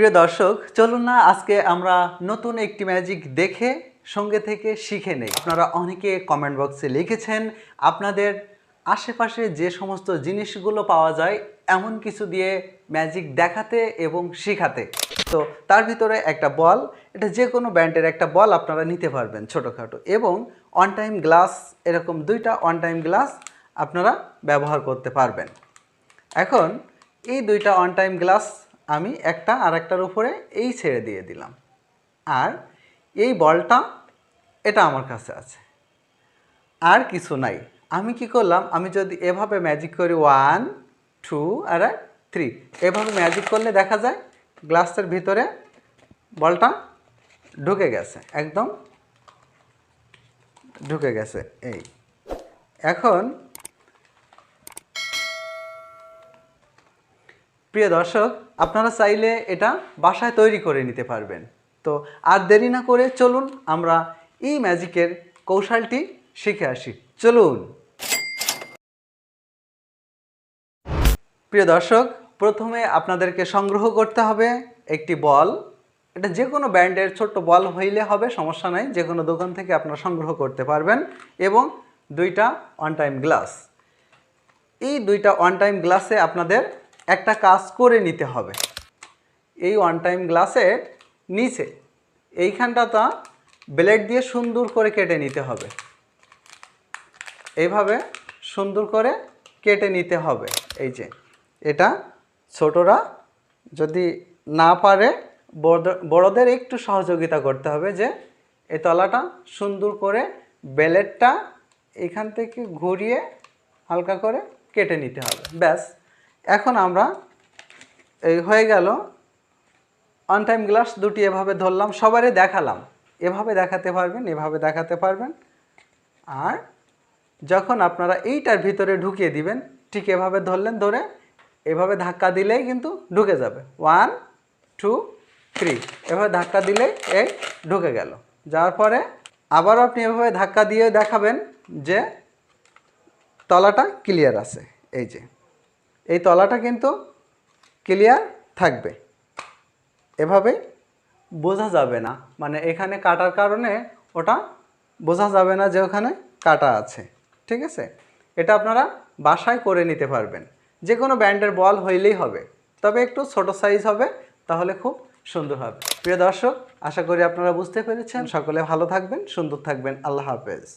প্রিয় দর্শক, চলুন না, আজকে আমরা নতুন একটি ম্যাজিক দেখে সঙ্গে থেকে শিখে নেই। আপনারা অনেকে কমেন্ট বক্সে লিখেছেন, আপনাদের আশেপাশে যে সমস্ত জিনিসগুলো পাওয়া যায়, এমন কিছু দিয়ে ম্যাজিক দেখাতে এবং শেখাতে। তো তার ভিতরে একটা বল, এটা যে কোনো ব্র্যান্ডের একটা বল আপনারা নিতে পারবেন ছোটোখাটো এবং অন টাইম গ্লাস এরকম দুইটা অন টাইম গ্লাস আপনারা ব্যবহার করতে পারবেন। এখন, এই দুইটা অন টাইম গ্লাস আমি একটা আর একটার উপরে এই ছেড়ে দিয়ে দিলাম। আর এই বলটা, এটা আমার কাছে আছে। আর কিছু নাই। আমি কি করলাম? আমি যদি এভাবে ম্যাজিক করি ওয়ান টু আর থ্রি এভাবে ম্যাজিক করলে দেখা যায় গ্লাসের ভিতরে বলটা ঢুকে গেছে। একদম ঢুকে গেছে, এই। এখন প্রিয় দর্শক, আপনারা চাইলে এটা বাসায় তৈরি করে নিতে পারবেন। তো আর দেরি না করে চলুন, আমরা এই ম্যাজিকের কৌশলটি শিখে আসি। চলুন। প্রিয় দর্শক, প্রথমে আপনাদেরকে সংগ্রহ করতে হবে একটি বল। এটা যে কোনো ব্র্যান্ডের ছোট্ট বল হইলে হবে, সমস্যা নাই। যে কোনো দোকান থেকে আপনারা সংগ্রহ করতে পারবেন এবং দুইটা অন টাইম গ্লাস। এই দুইটা ওয়ান টাইম গ্লাসে আপনাদের একটা কাজ করে নিতে হবে। এই ওয়ান টাইম গ্লাসের নিচে এইখানটাটা ব্লেড দিয়ে সুন্দর করে কেটে নিতে হবে। এইভাবে সুন্দর করে কেটে নিতে হবে। এই যে, এটা ছোটরা যদি না পারে, বড়- বড়দের একটু সহযোগিতা করতে হবে যে এই তলাটা সুন্দর করে ব্লেডটা এখান থেকে ঘুরিয়ে হালকা করে কেটে নিতে হবে। ব্যাস। এখন আমরা এই হয়ে গেল অন টাইম গ্লাস দুটি এভাবে ধরলাম, সবারই দেখালাম। এভাবে দেখাতে পারবেন, এভাবে দেখাতে পারবেন। আর যখন আপনারা এইটার ভিতরে ঢুকিয়ে দিবেন, ঠিক এভাবে ধরলেন ধরে, এভাবে ধাক্কা দিলেই কিন্তু ঢুকে যাবে। ওয়ান টু থ্রি এভাবে ধাক্কা দিলেই এই ঢুকে গেল। যাওয়ার পরে আবারও আপনি এভাবে ধাক্কা দিয়ে দেখাবেন যে তলাটা ক্লিয়ার আছে। এই যে। এই তলাটা কিন্তু ক্লিয়ার থাকবে। এভাবে বোঝা যাবে না। মানে এখানে কাটার কারণে ওটা বোঝা যাবে না যে ওখানে কাটা আছে। ঠিক আছে? এটা আপনারা বাসায় করে নিতে পারবেন। যে কোনো ব্যান্ডের বল হইলেই হবে। তবে একটু ছোট সাইজ হবে, তাহলে খুব সুন্দর হবে। প্রিয় দর্শক, আশা করি আপনারা বুঝতে পেরেছেন। সকলে ভালো থাকবেন, সুন্দর থাকবেন। আল্লাহ হাফেজ।